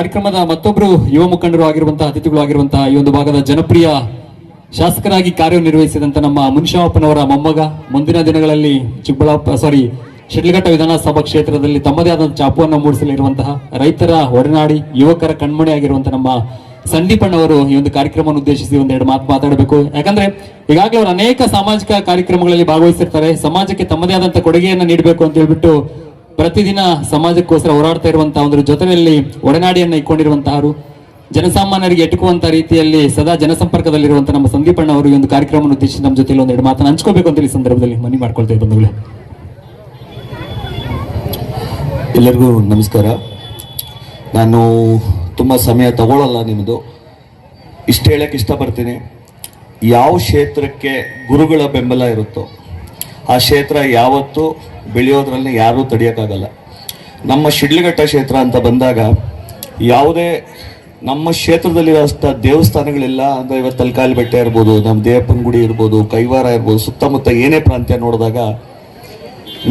ಕಾರ್ಯಕ್ರಮದ ಮತ್ತೊಬ್ಬರು ಯುವ ಮುಖಂಡರು ಆಗಿರುವಂತಹ ಅತಿಥಿಗಳು ಆಗಿರುವಂತಹ ಈ ಒಂದು ಭಾಗದ ಜನಪ್ರಿಯ ಶಾಸಕರಾಗಿ ಕಾರ್ಯನಿರ್ವಹಿಸಿದಂತ ನಮ್ಮ ಮುನಿಶಾವಪ್ಪನವರ ಮೊಮ್ಮಗ. ಮುಂದಿನ ದಿನಗಳಲ್ಲಿ ಚಿಕ್ಕಬಳ್ಳಾಪುರ ಸಾರಿ ಶಿಡ್ಲಘಟ್ಟ ವಿಧಾನಸಭಾ ಕ್ಷೇತ್ರದಲ್ಲಿ ತಮ್ಮದೇ ಆದ ಚಾಪುವನ್ನು ಮೂಡಿಸಲಿರುವಂತಹ ರೈತರ ಒಡನಾಡಿ ಯುವಕರ ಕಣ್ಮಣಿ ಆಗಿರುವಂತಹ ನಮ್ಮ ಸಂದೀಪಣ್ಣವರು ಈ ಒಂದು ಕಾರ್ಯಕ್ರಮವನ್ನು ಉದ್ದೇಶಿಸಿ ಒಂದೆರಡು ಮಾತು ಮಾತಾಡಬೇಕು. ಯಾಕಂದ್ರೆ ಈಗಾಗಲೇ ಅವರು ಅನೇಕ ಸಾಮಾಜಿಕ ಕಾರ್ಯಕ್ರಮಗಳಲ್ಲಿ ಭಾಗವಹಿಸಿರ್ತಾರೆ. ಸಮಾಜಕ್ಕೆ ತಮ್ಮದೇ ಆದಂತಹ ಕೊಡುಗೆಯನ್ನು ನೀಡಬೇಕು ಅಂತ ಹೇಳ್ಬಿಟ್ಟು ಪ್ರತಿದಿನ ಸಮಾಜಕ್ಕೋಸ್ಕರ ಹೋರಾಡ್ತಾ ಇರುವಂತಹ ಒಂದು ಜೊತೆಯಲ್ಲಿ ಒಡನಾಡಿಯನ್ನ ಇಟ್ಕೊಂಡಿರುವಂತಹರು ಜನಸಾಮಾನ್ಯರಿಗೆ ಎಟುಕುವಂತ ರೀತಿಯಲ್ಲಿ ಸದಾ ಜನಸಂಪರ್ಕದಲ್ಲಿರುವಂತಹ ನಮ್ಮ ಸಂದೀಪಣ್ಣ ಅವರು ಒಂದು ಕಾರ್ಯಕ್ರಮವನ್ನು ಉದ್ದೇಶಿಸಿ ನಮ್ಮ ಜೊತೆಯಲ್ಲಿ ಒಂದೆರಡು ಮಾತನ್ನು ಹಂಚ್ಕೋಬೇಕು ಅಂತ ಈ ಸಂದರ್ಭದಲ್ಲಿ ಮನವಿ ಮಾಡ್ಕೊಳ್ತೇವೆ ಬಂಧುಗಳೇ. ಎಲ್ಲರಿಗೂ ನಮಸ್ಕಾರ. ನಾನು ತುಂಬ ಸಮಯ ತಗೊಳ್ಳಲ್ಲ ನಿಮ್ಮದು ಇಷ್ಟು ಹೇಳಕ್ಕೆ ಇಷ್ಟಪಡ್ತೀನಿ. ಯಾವ ಕ್ಷೇತ್ರಕ್ಕೆ ಗುರುಗಳ ಬೆಂಬಲ ಇರುತ್ತೋ, ಆ ಕ್ಷೇತ್ರ ಯಾವತ್ತೂ ಬೆಳೆಯೋದ್ರಲ್ಲಿ ಯಾರೂ ತಡೆಯೋಕ್ಕಾಗಲ್ಲ. ನಮ್ಮ ಶಿಡ್ಲಘಟ್ಟ ಕ್ಷೇತ್ರ ಅಂತ ಬಂದಾಗ ಯಾವುದೇ ನಮ್ಮ ಕ್ಷೇತ್ರದಲ್ಲಿರೋಷ್ಟ ದೇವಸ್ಥಾನಗಳಿಲ್ಲ ಅಂದರೆ ಇವತ್ತು ತಲಕಾಲಿ ಬೆಟ್ಟ ಇರ್ಬೋದು, ನಮ್ಮ ದೇವಪ್ಪನ ಗುಡಿ ಇರ್ಬೋದು, ಕೈವಾರ ಇರ್ಬೋದು, ಸುತ್ತಮುತ್ತ ಏನೇ ಪ್ರಾಂತ್ಯ ನೋಡಿದಾಗ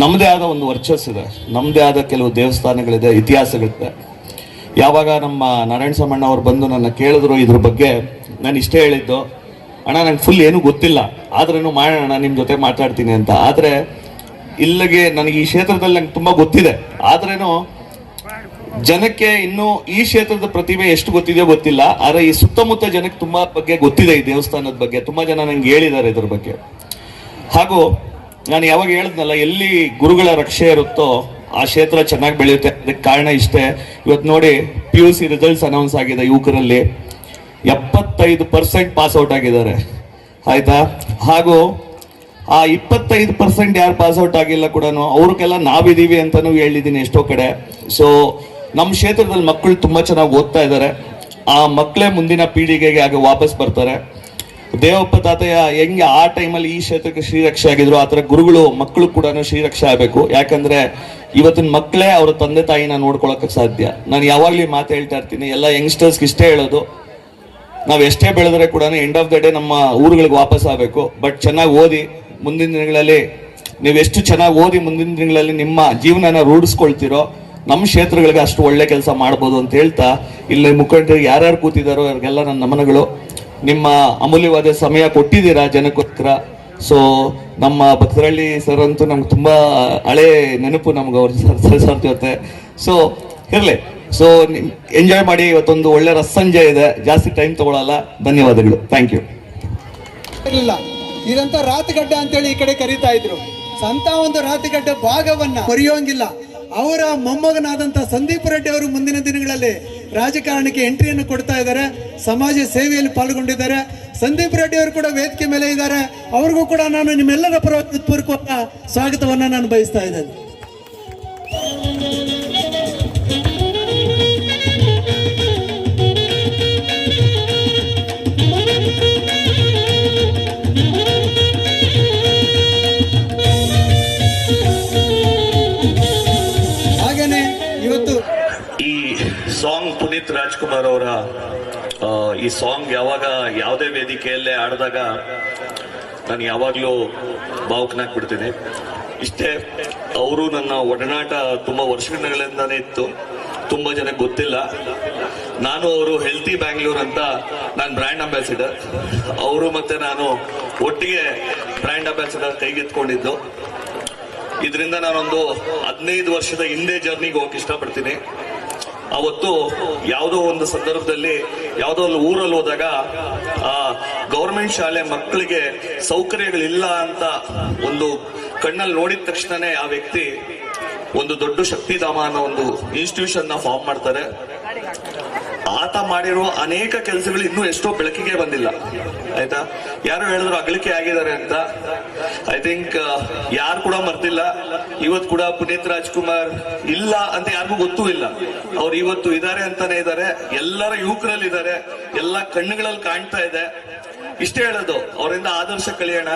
ನಮ್ಮದೇ ಆದ ಒಂದು ವರ್ಚಸ್ಸಿದೆ ನಮ್ಮದೇ ಆದ ಕೆಲವು ದೇವಸ್ಥಾನಗಳಿದೆ, ಇತಿಹಾಸಗಳಿದೆ. ಯಾವಾಗ ನಮ್ಮ ನಾರಾಯಣ ಸಾಮಣ್ಣ ಅವರು ಬಂದು ನನ್ನ ಕೇಳಿದ್ರು ಇದ್ರ ಬಗ್ಗೆ, ನಾನು ಇಷ್ಟೇ ಹೇಳಿದ್ದು, ಅಣ್ಣ, ನಂಗೆ ಫುಲ್ ಏನೂ ಗೊತ್ತಿಲ್ಲ. ಆದ್ರೂ ಮಾಡೋಣ ನಿಮ್ಮ ಜೊತೆ ಮಾತಾಡ್ತೀನಿ ಅಂತ. ಆದರೆ ಇಲ್ಲಿಗೆ ನನಗೆ ಈ ಕ್ಷೇತ್ರದಲ್ಲಿ ನಂಗೆ ತುಂಬ ಗೊತ್ತಿದೆ. ಆದ್ರೇನು, ಜನಕ್ಕೆ ಇನ್ನು ಈ ಕ್ಷೇತ್ರದ ಪ್ರತಿಭೆ ಎಷ್ಟು ಗೊತ್ತಿದೆಯೋ ಗೊತ್ತಿಲ್ಲ. ಆದರೆ ಈ ಸುತ್ತಮುತ್ತ ಜನಕ್ಕೆ ತುಂಬಾ ಬಗ್ಗೆ ಗೊತ್ತಿದೆ ಈ ದೇವಸ್ಥಾನದ ಬಗ್ಗೆ. ತುಂಬಾ ಜನ ನಂಗೆ ಹೇಳಿದ್ದಾರೆ ಇದ್ರ ಬಗ್ಗೆ. ಹಾಗೂ ನಾನು ಯಾವಾಗ ಹೇಳಿದ್ನಲ್ಲ, ಎಲ್ಲಿ ಗುರುಗಳ ರಕ್ಷೆ ಇರುತ್ತೋ ಆ ಕ್ಷೇತ್ರ ಚೆನ್ನಾಗಿ ಬೆಳೆಯುತ್ತೆ. ಅದಕ್ಕೆ ಕಾರಣ ಇಷ್ಟೇ ಇವತ್ತು ನೋಡಿ P U C results announce ಆಗಿದೆ ಯುವಕರಲ್ಲಿ. ಎಪ್ಪತ್ತೈದು ಪರ್ಸೆಂಟ್ ಪಾಸ್ ಔಟ್ ಆಗಿದ್ದಾರೆ. ಆಯ್ತಾ? ಹಾಗೂ ಆ ಇಪ್ಪತ್ತೈದು ಪರ್ಸೆಂಟ್ ಯಾರು ಪಾಸ್ ಔಟ್ ಆಗಿಲ್ಲ ಕೂಡ ಅವ್ರಿಗೆಲ್ಲ ನಾವಿದ್ದೀವಿ ಅಂತಲೂ ಹೇಳಿದ್ದೀನಿ ಎಷ್ಟೋ ಕಡೆ. ಸೊ ನಮ್ಮ ಕ್ಷೇತ್ರದಲ್ಲಿ ಮಕ್ಕಳು ತುಂಬ ಚೆನ್ನಾಗಿ ಓದ್ತಾ ಇದ್ದಾರೆ ಆ ಮಕ್ಕಳೇ ಮುಂದಿನ ಪೀಳಿಗೆಗೆ ಆಗ ವಾಪಸ್ ಬರ್ತಾರೆ. ದೇವಪ್ಪ ತಾತಯ್ಯ ಹೆಂಗೆ ಆ ಟೈಮಲ್ಲಿ ಈ ಕ್ಷೇತ್ರಕ್ಕೆ ಶ್ರೀರಕ್ಷೆ ಆಗಿದ್ರು, ಆ ಥರ ಗುರುಗಳು, ಮಕ್ಕಳು ಕೂಡ ಶ್ರೀರಕ್ಷೆ ಆಗಬೇಕು. ಯಾಕಂದರೆ ಇವತ್ತಿನ ಮಕ್ಕಳೇ ಅವರ ತಂದೆ ತಾಯಿನ ನೋಡ್ಕೊಳಕ್ಕೆ ಸಾಧ್ಯ. ನಾನು ಯಾವಾಗಲೂ ಮಾತು ಹೇಳ್ತಾ ಇರ್ತೀನಿ, ಎಲ್ಲ ಯಂಗ್ಸ್ಟರ್ಸ್ಗೆ ಇಷ್ಟೇ ಹೇಳೋದು. ನಾವು ಎಷ್ಟೇ ಬೆಳೆದ್ರೆ ಕೂಡ ಎಂಡ್ ಆಫ್ ದ ಡೇ ನಮ್ಮ ಊರುಗಳಿಗೆ ವಾಪಸ್ ಆಗಬೇಕು. ಬಟ್ ಚೆನ್ನಾಗಿ ಓದಿ ಮುಂದಿನ ದಿನಗಳಲ್ಲಿ ನೀವು ಎಷ್ಟು ಚೆನ್ನಾಗಿ ಓದಿ ಮುಂದಿನ ದಿನಗಳಲ್ಲಿ ನಿಮ್ಮ ಜೀವನನ ರೂಢಿಸ್ಕೊಳ್ತೀರೋ ನಮ್ಮ ಕ್ಷೇತ್ರಗಳಿಗೆ ಅಷ್ಟು ಒಳ್ಳೆ ಕೆಲಸ ಮಾಡ್ಬೋದು ಅಂತ ಹೇಳ್ತಾ ಇಲ್ಲಿ ಮುಖಂಡರು ಯಾರ್ಯಾರು ಕೂತಿದ್ದಾರೋ ಅವ್ರಿಗೆಲ್ಲ ನನ್ನ ನಮನಗಳು. ನಿಮ್ಮ ಅಮೂಲ್ಯವಾದ ಸಮಯ ಕೊಟ್ಟಿದ್ದೀರಾ ಜನಕ್ಕೋಸ್ಕರ. ಸೊ ನಮ್ಮ ಭಕ್ತರಳ್ಳಿ ಸರ್ ಅಂತೂ ನಮ್ಗೆ ತುಂಬ ಹಳೆ ನೆನಪು ನಮ್ಗೆ ಅವ್ರ ಸರ್ ಸರ್ ಜೊತೆ. ಸೊ ಇರಲಿ. ಸೊ ಎಂಜಾಯ್ ಮಾಡಿ ಇವತ್ತೊಂದು ಒಳ್ಳೆ ರಸಂಜೆ ಇದೆ. ಜಾಸ್ತಿ ಟೈಮ್ ತಗೊಳ್ಳಲ್ಲ ಧನ್ಯವಾದಗಳು. ಥ್ಯಾಂಕ್ ಯು ಇದಂತ ರಾತಗಡ್ಡ ಅಂತೇಳಿ ಈ ಕಡೆ ಕರೀತಾ ಇದ್ರು. ಸಂತ ಒಂದು ರಾತಗಡ್ಡ ಭಾಗವನ್ನ ಮರೆಯೋಂಗಿಲ್ಲ. ಅವರ ಮೊಮ್ಮಗನಾದಂತ ಸಂದೀಪ್ ರೆಡ್ಡಿ ಅವರು ಮುಂದಿನ ದಿನಗಳಲ್ಲಿ ರಾಜಕಾರಣಕ್ಕೆ ಎಂಟ್ರಿಯನ್ನು ಕೊಡ್ತಾ ಇದ್ದಾರೆ. ಸಮಾಜ ಸೇವೆಯಲ್ಲಿ ಪಾಲ್ಗೊಂಡಿದ್ದಾರೆ. ಸಂದೀಪ್ ರೆಡ್ಡಿ ಅವರು ಕೂಡ ವೇದಿಕೆ ಮೇಲೆ ಇದ್ದಾರೆ. ಅವ್ರಿಗೂ ಕೂಡ ನಾನು ನಿಮ್ಮೆಲ್ಲರ ಹೃತ್ಪೂರ್ವಕ ಸ್ವಾಗತವನ್ನ ನಾನು ಬಯಸ್ತಾ ಇದ್ದೇನೆ. ಈ ಸಾಂಗ್ ಪುನೀತ್ ರಾಜ್ಕುಮಾರ್ ಅವರ ಈ ಸಾಂಗ್ ಯಾವಾಗ ಯಾವುದೇ ವೇದಿಕೆಯಲ್ಲೇ ಆಡಿದಾಗ ನಾನು ಯಾವಾಗಲೂ ಭಾವುಕನಾಗ್ಬಿಡ್ತೀನಿ ಇಷ್ಟೇ, ಅವರು ನನ್ನ ಒಡನಾಟ ತುಂಬ ವರ್ಷಗಳಿಂದಾನೇ ಇತ್ತು. ತುಂಬ ಜನಕ್ಕೆ ಗೊತ್ತಿಲ್ಲ. ನಾನು ಅವರು ಹೆಲ್ತಿ ಬ್ಯಾಂಗ್ಳೂರ್ ಅಂತ ನಾನು ಬ್ರ್ಯಾಂಡ್ ಅಂಬಾಸಿಡರ್ ಅವರು ಮತ್ತೆ ನಾನು ಒಟ್ಟಿಗೆ ಬ್ರ್ಯಾಂಡ್ ಅಂಬಾಸಿಡರ್ ಕೈಗೆತ್ಕೊಂಡಿದ್ದು ಇದರಿಂದ ನಾನೊಂದು ಹದಿನೈದು ವರ್ಷದ ಹಿಂದೆ ಜರ್ನಿಗೆ ಹೋಗಕ್ಕೆ ಇಷ್ಟಪಡ್ತೀನಿ. ಅವತ್ತು ಯಾವುದೋ ಒಂದು ಸಂದರ್ಭದಲ್ಲಿ ಯಾವುದೋ ಒಂದು ಊರಲ್ಲಿ ಹೋದಾಗ, ಆ, ಗೌರ್ಮೆಂಟ್ ಶಾಲೆ ಮಕ್ಕಳಿಗೆ ಸೌಕರ್ಯಗಳಿಲ್ಲ ಅಂತ ಒಂದು ಕಣ್ಣಲ್ಲಿ ನೋಡಿದ ತಕ್ಷಣನೇ ಆ ವ್ಯಕ್ತಿ ಒಂದು ದೊಡ್ಡ ಶಕ್ತಿಧಾಮ ಅನ್ನೋ ಒಂದು ಇನ್ಸ್ಟಿಟ್ಯೂಷನ್ನ ಫಾರ್ಮ್ ಮಾಡ್ತಾರೆ. ಆತ ಮಾಡಿರುವ ಅನೇಕ ಕೆಲಸಗಳು ಇನ್ನೂ ಎಷ್ಟೋ ಬೆಳಕಿಗೆ ಬಂದಿಲ್ಲ. ಆಯ್ತಾ? ಯಾರು ಹೇಳಿದ್ರು ಅಗಲಿಕೆ ಆಗಿದ್ದಾರೆ ಅಂತ. ಐ ಥಿಂಕ್ ಯಾರು ಕೂಡ ಮರ್ತಿಲ್ಲ ಇವತ್ತು ಕೂಡ ಪುನೀತ್ ರಾಜ್ಕುಮಾರ್ ಇಲ್ಲ ಅಂತ ಯಾರಿಗೂ ಗೊತ್ತೂ ಇಲ್ಲ. ಅವ್ರು ಇವತ್ತು ಇದ್ದಾರೆ ಅಂತಾನೆ ಇದ್ದಾರೆ ಎಲ್ಲರ ಯುವಕರಲ್ಲಿ ಇದ್ದಾರೆ ಎಲ್ಲ ಕಣ್ಣುಗಳಲ್ಲಿ ಕಾಣ್ತಾ ಇದೆ. ಇಷ್ಟೇ ಹೇಳೋದು, ಅವರಿಂದ ಆದರ್ಶ ಕಲಿಯೋಣ.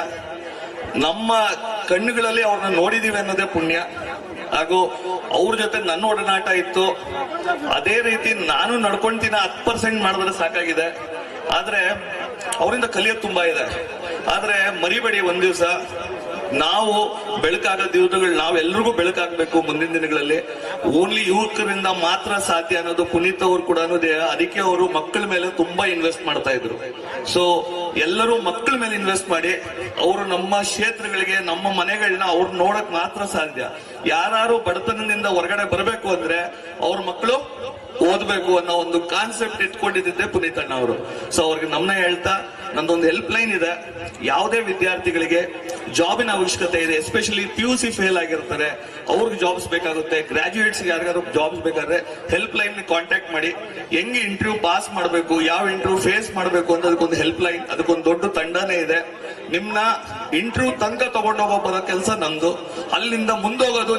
ನಮ್ಮ ಕಣ್ಣುಗಳಲ್ಲಿ ಅವ್ರನ್ನ ನೋಡಿದೀವಿ ಅನ್ನೋದೇ ಪುಣ್ಯ. ಹಾಗೂ ಅವ್ರ ಜೊತೆ ನನ್ನ ಒಡನಾಟ ಇತ್ತು. ಅದೇ ರೀತಿ ನಾನು ನಡ್ಕೊಂತೀನಿ ಹತ್ತು ಪರ್ಸೆಂಟ್ ಮಾಡಿದ್ರೆ ಸಾಕಾಗಿದೆ. ಆದ್ರೆ ಅವರಿಂದ ಕಲಿಯೋದು ತುಂಬಾ ಇದೆ. ಆದ್ರೆ ಮರಿಬೇಡಿ ಒಂದ್ ದಿವಸ. ನಾವು ಬೆಳಕಾಗೋ ದಿವಸಗಳು ನಾವೆಲ್ರಿಗೂ ಬೆಳಕಾಗಬೇಕು ಮುಂದಿನ ದಿನಗಳಲ್ಲಿ. ಓನ್ಲಿ ಯುವಕರಿಂದ ಮಾತ್ರ ಸಾಧ್ಯ ಅನ್ನೋದು ಪುನೀತ್ ಅವರು ಕೂಡ ಅದಕ್ಕೆ ಅವರು ಮಕ್ಕಳ ಮೇಲೆ ತುಂಬಾ ಇನ್ವೆಸ್ಟ್ ಮಾಡ್ತಾ ಇದ್ರು. ಸೊ ಎಲ್ಲರೂ ಮಕ್ಕಳ ಮೇಲೆ ಇನ್ವೆಸ್ಟ್ ಮಾಡಿ ಅವರು ನಮ್ಮ ಕ್ಷೇತ್ರಗಳಿಗೆ, ನಮ್ಮ ಮನೆಗಳನ್ನ ಅವ್ರು ನೋಡಕ್ ಮಾತ್ರ ಸಾಧ್ಯ. ಯಾರು ಬಡತನದಿಂದ ಹೊರಗಡೆ ಬರಬೇಕು ಅಂದ್ರೆ ಅವ್ರ ಮಕ್ಕಳು ಓದಬೇಕು ಅನ್ನೋ ಒಂದು ಕಾನ್ಸೆಪ್ಟ್ ಇಟ್ಕೊಂಡಿದ್ದೆ ಪುನೀತ್ ಅಣ್ಣ ಅವರು. ಸೊ ಅವ್ರಿಗೆ ನಮ್ಮನ್ನ ಹೇಳ್ತಾ ನಂದೊಂದು ಹೆಲ್ಪ್ ಲೈನ್ ಇದೆ. ಯಾವುದೇ ವಿದ್ಯಾರ್ಥಿಗಳಿಗೆ ಜಾಬಿನ ಅವಶ್ಯಕತೆ ಇದೆ especially P U C fail ಆಗಿರ್ತಾರೆ, ಅವ್ರಿಗೆ ಜಾಬ್ಸ್ ಬೇಕಾಗುತ್ತೆ. ಗ್ರಾಜುಯೇಟ್ಸ್ ಯಾರಿಗಾದ್ರು ಜಾಬ್ಸ್ ಬೇಕಾದ್ರೆ ಹೆಲ್ಪ್ ಲೈನ್ ಕಾಂಟ್ಯಾಕ್ಟ್ ಮಾಡಿ, ಹೆಂಗೆ ಇಂಟರ್ವ್ಯೂ ಪಾಸ್ ಮಾಡಬೇಕು, ಯಾವ ಇಂಟರ್ವ್ಯೂ ಫೇಸ್ ಮಾಡಬೇಕು ಅಂತ ಅದಕ್ಕೊಂದು ಹೆಲ್ಪ್ ಲೈನ್ ಅದಕ್ಕೊಂದು ದೊಡ್ಡ ತಂಡನೇ ಇದೆ. ನಿಮ್ನ ಇಂಟರ್ವ್ಯೂ ತನಕ ತಗೊಂಡೋಗೋ ಬರೋ ಕೆಲಸ ನಂದು ಅಲ್ಲಿಂದ ಮುಂದೋಗೋದು